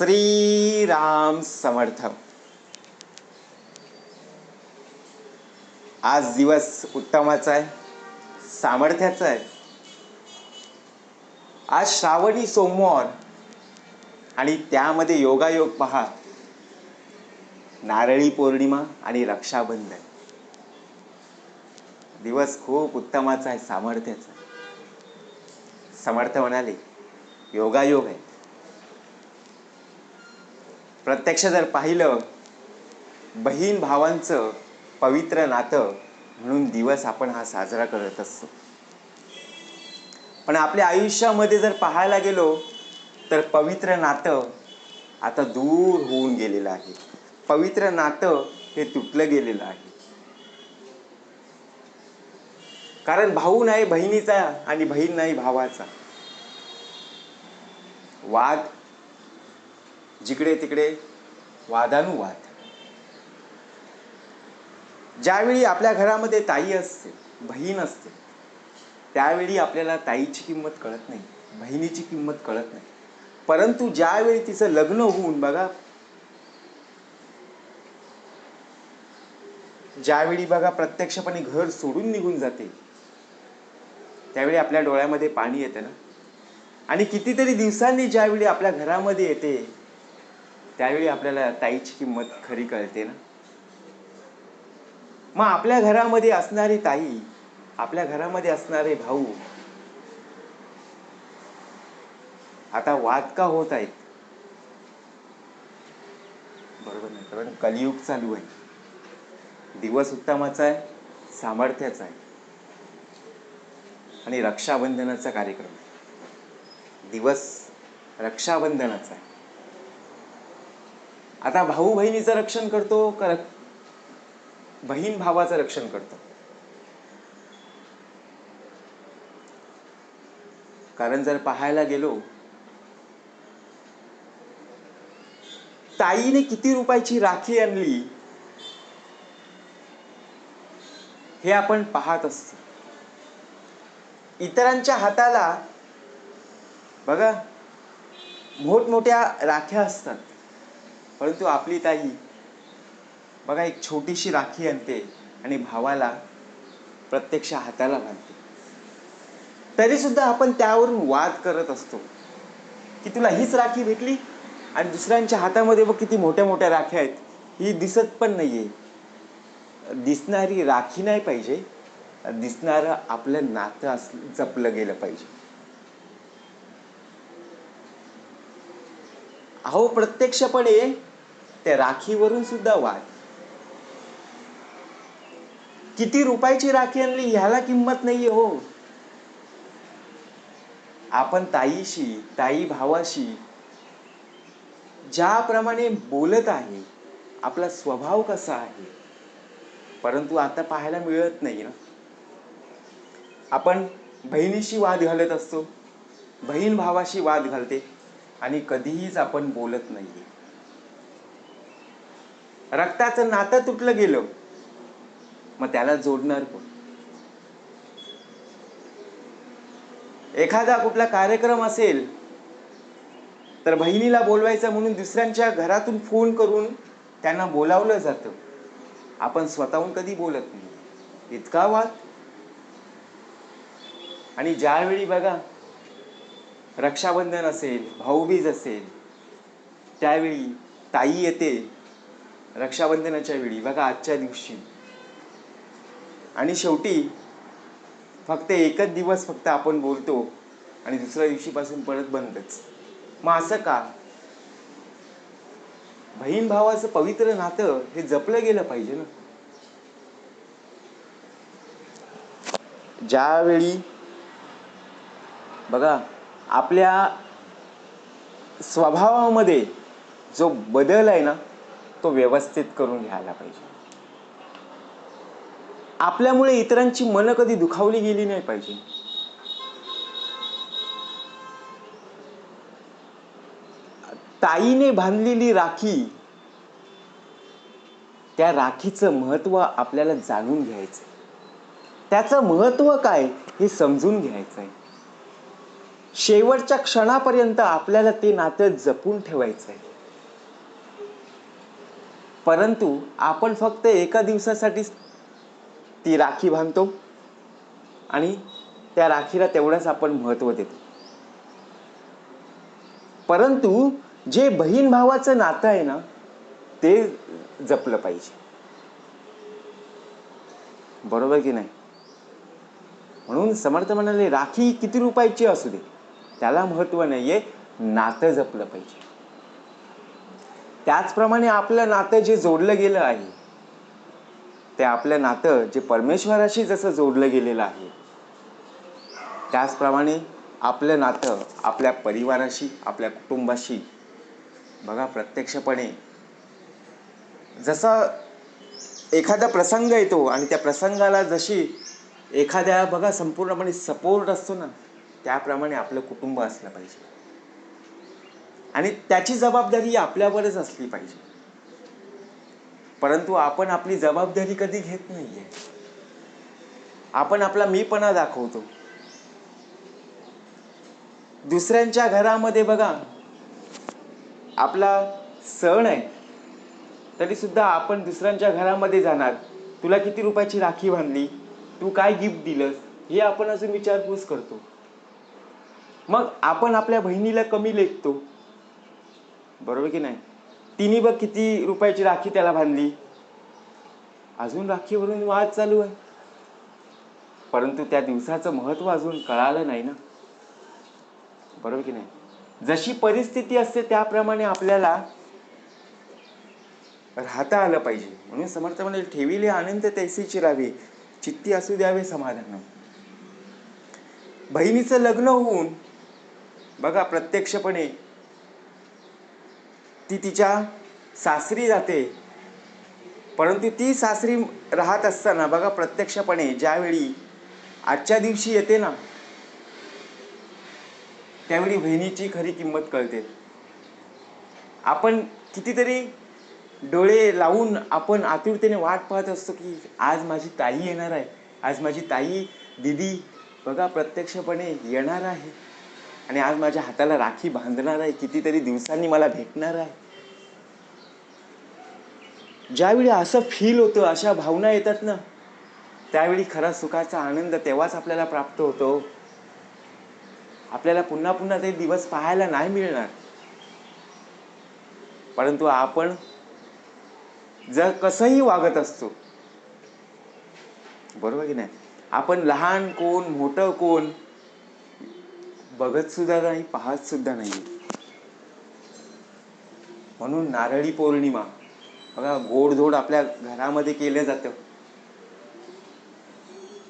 श्रीराम समर्थ आज दिवस उत्तमाचा आहे सामर्थ्याचा आहे. आज श्रावणी सोमवार आणि त्यामध्ये योगायोग पहा. नारळी पौर्णिमा आणि रक्षाबंधन. दिवस खूप उत्तमाचा आहे सामर्थ्याचा समर्थ म्हणाले योगायोग आहे. प्रत्यक्ष जर पाहिलं बहीण भावांचं पवित्र नातं म्हणून दिवस आपण हा साजरा करत असतो. पण आपल्या आयुष्यामध्ये जर पाहायला गेलो तर पवित्र नातं आता दूर होऊन गेलेलं आहे. पवित्र नातं हे तुटलं गेलेलं आहे. कारण भाऊ नाही बहिणीचा आणि बहीण नाही भावाचा. वाद जिकडे तिकडे वादानुवाद. ज्यावेळी आपल्या घरामध्ये ताई असते बहीण असते त्यावेळी आपल्याला ताईची किंमत कळत नाही बहिणीची किंमत कळत नाही. परंतु ज्यावेळी तिचं लग्न होऊन बघा ज्यावेळी बघा प्रत्यक्षपणे घर सोडून निघून जाते त्यावेळी आपल्या डोळ्यामध्ये पाणी येतं ना. आणि कितीतरी दिवसांनी ज्यावेळी आपल्या घरामध्ये येते त्यावेळी आपल्याला ताईची किंमत खरी कळते ना? मग आपल्या घरामध्ये असणारी ताई आपल्या घरामध्ये असणारे भाऊ आता वाद का होत आहेत? बरोबर नाही कारण कलियुग चालू आहे. दिवस उत्तमाचा आहे सामर्थ्याचा आहे. आणि रक्षाबंधनाचा कार्यक्रम आहे. दिवस रक्षाबंधनाचा आहे. आता भाऊ बहिणीचं रक्षण करतो का बहीण भावाचं रक्षण करतो? कारण जर पाहायला गेलो ताईने किती रुपयाची राखी आणली हे आपण पाहत असतो. इतरांच्या हाताला बघा मोठमोठ्या राख्या असतात. परंतु आपली ताई बघा एक छोटीशी राखी आणते आणि भावाला प्रत्यक्ष हाताला बांधते. तरी सुद्धा आपण त्यावरून वाद करत असतो की तुला हीच राखी भेटली? आणि दुसऱ्यांच्या हातामध्ये बघ किती मोठ्या मोठ्या राख्या आहेत. ही दिसत पण नाहीये. दिसणारी राखी नाही पाहिजे. दिसणारं आपलं नातं अस जपलं गेलं पाहिजे. अहो प्रत्यक्षपणे त्या राखीवरून सुद्धा वाद किती रुपयाची राखी आणली ह्याला किंमत नाहीये हो. आपण ताईशी ताई भावाशी ज्याप्रमाणे बोलत आहे आपला स्वभाव कसा आहे परंतु आता पाहायला मिळत नाही ना. आपण बहिणीशी वाद घालत असतो बहीण भावाशी वाद घालते आणि कधीहीच आपण बोलत नाहीये. रक्ताचं नातं तुटलं गेलं. मग त्याला जोडणार कोण? एखादा कुठला कार्यक्रम असेल तर बहिणीला बोलवायचं म्हणून दुसऱ्यांच्या घरातून फोन करून त्यांना बोलावलं जातं. आपण स्वतःहून कधी बोलत नाही. इतका वाद. आणि ज्यावेळी बघा रक्षाबंधन असेल भाऊबीज असेल त्यावेळी ताई येते. रक्षाबंधनाच्या वेळी बघा आजच्या दिवशी. आणि शेवटी फक्त एकच दिवस फक्त आपण बोलतो आणि दुसऱ्या दिवशीपासून परत बंदच. मग असं का? बहीण भावाचं पवित्र नातं हे जपलं गेलं पाहिजे ना. ज्यावेळी बघा आपल्या स्वभावामध्ये जो बदल आहे ना तो व्यवस्थित करून घ्यायला पाहिजे. आपल्यामुळे इतरांची मनं कधी दुखावली गेली नाही पाहिजे. ताईने बांधलेली राखी त्या राखीचं महत्त्व आपल्याला जाणून घ्यायचं त्याचं महत्त्व काय हे समजून घ्यायचं आहे शेवटच्या क्षणापर्यंत आपल्याला ते नातं जपून ठेवायचं आहे परंतु आपण फक्त एका दिवसासाठी ती राखी बांधतो आणि त्या राखीला तेवढंच आपण महत्त्व देतो. परंतु जे बहीण भावाचं नातं आहे ना ते जपलं पाहिजे. बरोबर की नाही? म्हणून समर्थ म्हणाले राखी किती रुपयाची असू दे त्याला महत्त्व नाहीये नातं जपलं पाहिजे. त्याचप्रमाणे आपलं नातं जे जोडलं गेलं आहे ते आपलं नातं जे परमेश्वराशी जसं जोडलं गेलेलं आहे त्याचप्रमाणे आपलं नातं आपल्या परिवाराशी आपल्या कुटुंबाशी बघा प्रत्यक्षपणे जसा एखादा प्रसंग येतो आणि त्या प्रसंगाला जशी एखाद्या बघा संपूर्णपणे सपोर्ट असतो ना त्याप्रमाणे आपलं कुटुंब असलं पाहिजे. आणि त्याची जबाबदारी आपल्यावरच असली पाहिजे. परंतु आपण आपली जबाबदारी कधी घेत नाहीये. आपण आपला मीपणा दाखवतो. दुसऱ्यांच्या घरामध्ये बघा आपला सण आहे तरी सुद्धा आपण दुसऱ्यांच्या घरामध्ये जाणार. तुला किती रुपयाची राखी बांधली? तू काय गिफ्ट दिलंस? हे आपण अजून विचारपूस करतो. मग आपण आपल्या बहिणीला कमी लेखतो. बरोबर की नाही? तिने बघ किती रुपयाची राखी त्याला बांधली. अजून राखीवरून वाद चालू आहे. परंतु त्या दिवसाचं महत्त्व अजून कळालं नाही ना. बरोबर की नाही? जशी परिस्थिती असते त्याप्रमाणे आपल्याला राहता आलं पाहिजे. म्हणून समर्थ म्हणजे ठेविले आनंद तैसी चिरावी चित्ती असू द्यावे समाधान बहिणीचं लग्न होऊन बघा प्रत्यक्षपणे ती तिच्या सासरी जाते. परंतु ती सासरी राहत असताना बघा प्रत्यक्षपणे ज्यावेळी आजच्या दिवशी येते ना त्यावेळी बहिणीची खरी किंमत कळते. आपण कितीतरी डोळे लावून आपण आतुरतेने वाट पाहत असतो की आज माझी ताई येणार आहे. आज माझी ताई दिदी बघा प्रत्यक्षपणे येणार आहे. आणि आज माझ्या हाताला राखी बांधणार आहे कितीतरी दिवसांनी मला भेटणार आहे. ज्यावेळी असं फील होतं अशा भावना येतात ना त्यावेळी खरा सुखाचा आनंद तेव्हाच आपल्याला प्राप्त होतो. आपल्याला पुन्हा पुन्हा ते दिवस पाहायला नाही मिळणार. परंतु आपण जर कसंही वागत असतो बरोबर की नाही? आपण लहान कोण मोठं कोण बघत सुद्धा नाही पाहत सुद्धा नाही म्हणून नारळी पौर्णिमा बघा गोडधोड आपल्या घरामध्ये केलं जातं.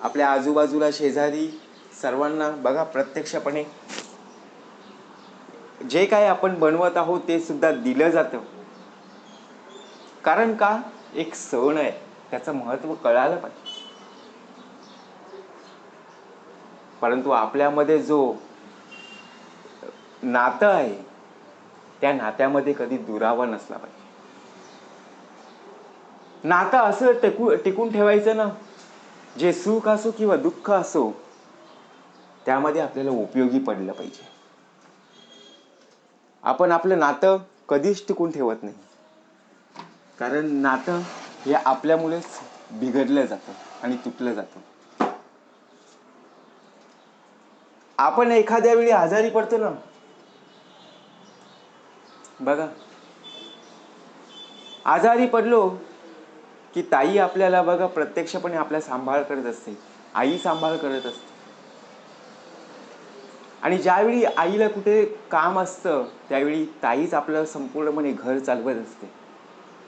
आपल्या आजूबाजूला शेजारी सर्वांना बघा प्रत्यक्षपणे. जे काय आपण बनवत आहोत ते सुद्धा दिलं जातं. कारण का? एक सण आहे त्याचं महत्त्व कळालं पाहिजे. परंतु आपल्यामध्ये जो नातं आहे त्या नात्यामध्ये कधी दुरावा नसला पाहिजे. नातं असं टिकू टिकून ठेवायचं ना. जे सुख असो किंवा दुःख असो त्यामध्ये आपल्याला उपयोगी पडलं पाहिजे. आपण आपलं नातं कधीच टिकून ठेवत नाही. कारण नातं हे आपल्यामुळेच बिघडलं जातं आणि तुटलं जातं. आपण एखाद्या वेळी आजारी पडतो ना बघा. आजारी पडलो की ताई आपल्याला बघा प्रत्यक्षपणे आपला सांभाळ करत असते. आई सांभाळ करत असते. आणि ज्यावेळी आईला कुठे काम असतं त्यावेळी ताईच आपलं संपूर्णपणे घर चालवत असते.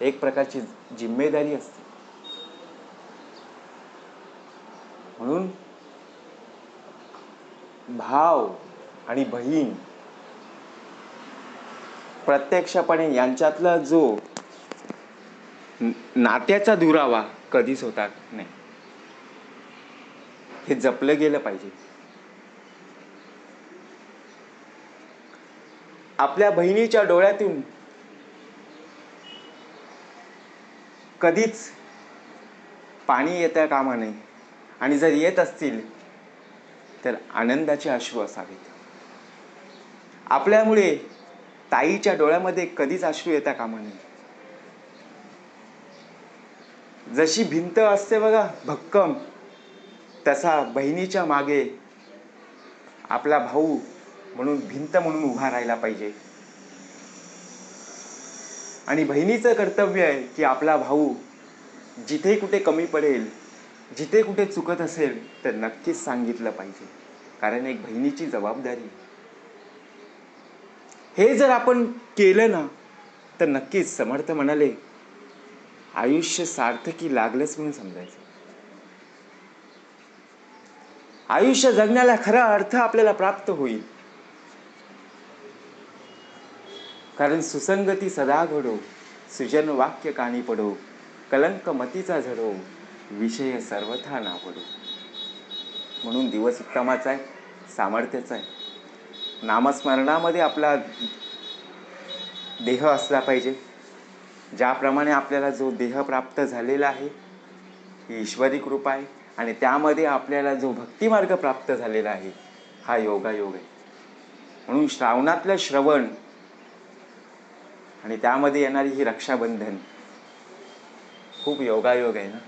एक प्रकारची जिम्मेदारी असते. म्हणून भाव आणि बहीण प्रत्यक्षपणे यांच्यातला जो नात्याचा दुरावा कधीच होता नाही. हे जपलं गेलं पाहिजे. आपल्या बहिणीच्या डोळ्यातून कधीच पाणी येता कामा नये आणि जर येत असतील तर आनंदाचे अश्रू असावेत. आपल्यामुळे ताईच्या डोळ्यामध्ये कधीच अश्रू येता कामा नये. जशी भिंत असते बघा भक्कम तसा बहिणीच्या मागे आपला भाऊ म्हणून भिंत म्हणून उभा राहायला पाहिजे. आणि बहिणीचं कर्तव्य आहे की आपला भाऊ जिथे कुठे कमी पडेल जिथे कुठे चुकत असेल तर नक्कीच सांगितलं पाहिजे. कारण एक बहिणीची जबाबदारी आहे. हे जर आपण केलं ना तर नक्कीच समर्थ म्हणाले आयुष्य सार्थकी लागलंच म्हणून समजायचं. आयुष्य जगण्याला खरा अर्थ आपल्याला प्राप्त होईल. कारण सुसंगती सदा घडो सुजन वाक्य काणी पडो कलंक मतीचा झडो विषय सर्वथा ना पडो म्हणून दिवस उत्तमाचा आहे सामर्थ्याचा आहे. नामस्मरणामध्ये आपला देह असला पाहिजे. ज्याप्रमाणे आपल्याला जो देह प्राप्त झालेला आहे ही ईश्वरी कृपा आहे आणि त्यामध्ये आपल्याला जो भक्तिमार्ग प्राप्त झालेला आहे हा योगायोग आहे. म्हणून श्रावणातलं श्रवण आणि त्यामध्ये येणारी ही रक्षाबंधन खूप योगायोग आहे ना.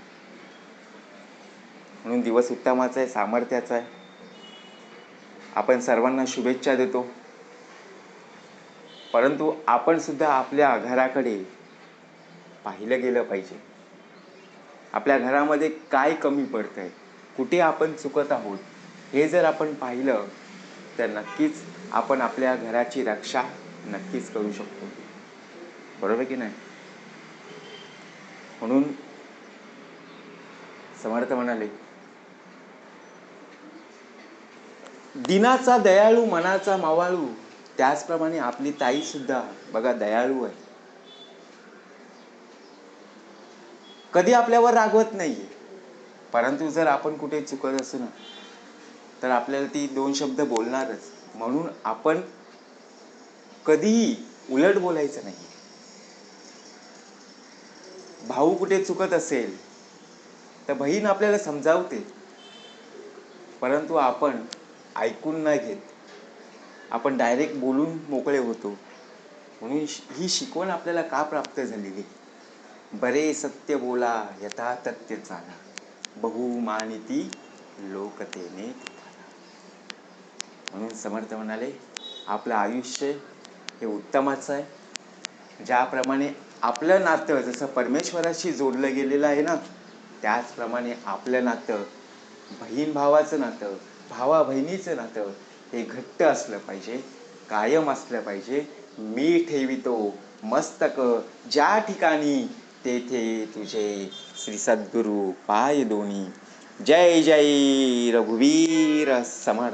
म्हणून दिवस उत्तमाचा आहे सामर्थ्याचा आहे. आपण सर्वांना शुभेच्छा देतो. परंतु आपण सुद्धा आपल्या घराकडे पाहिलं गेलं पाहिजे. आपल्या घरामध्ये काय कमी पडतं आहे कुठे आपण चुकत आहोत? हे जर आपण पाहिलं तर नक्कीच आपण आपल्या घराची रक्षा नक्कीच करू शकतो. बरोबर की नाही? म्हणून समर्थ म्हणाले दिनाचा दयाळू मनाचा मावाळू त्याचप्रमाणे आपली ताई सुद्धा बघा दयाळू आहे. कधी आपल्यावर रागवत नाहीये. परंतु जर आपण कुठे चुकत असू ना तर आपल्याला ती दोन शब्द बोलणारच. म्हणून आपण कधीही उलट बोलायचं नाही भाऊ कुठे चुकत असेल तर बहीण आपल्याला समजावते. परंतु आपण ऐकून न घेत. आपण डायरेक्ट बोलून मोकळे होतो. म्हणून श- ही शिकवण आपल्याला का प्राप्त झालेली? बरे सत्य बोला यथा तथ्य चाला. बहुमानिती लोकतेने म्हणून समर्थ म्हणाले आपलं आयुष्य हे उत्तमाचं आहे. ज्याप्रमाणे आपलं नातं जसं परमेश्वराशी जोडलं गेलेलं आहे ना त्याचप्रमाणे आपलं नातं बहीण भावाचं नातं भावा बहिणीचं नातं हे घट्ट असलं पाहिजे कायम असलं पाहिजे. मी ठेवितो मस्तक ज्या ठिकाणी तेथे तुझे श्री सद्गुरु पाय दोन्ही जय जय रघुवीर समर्थ.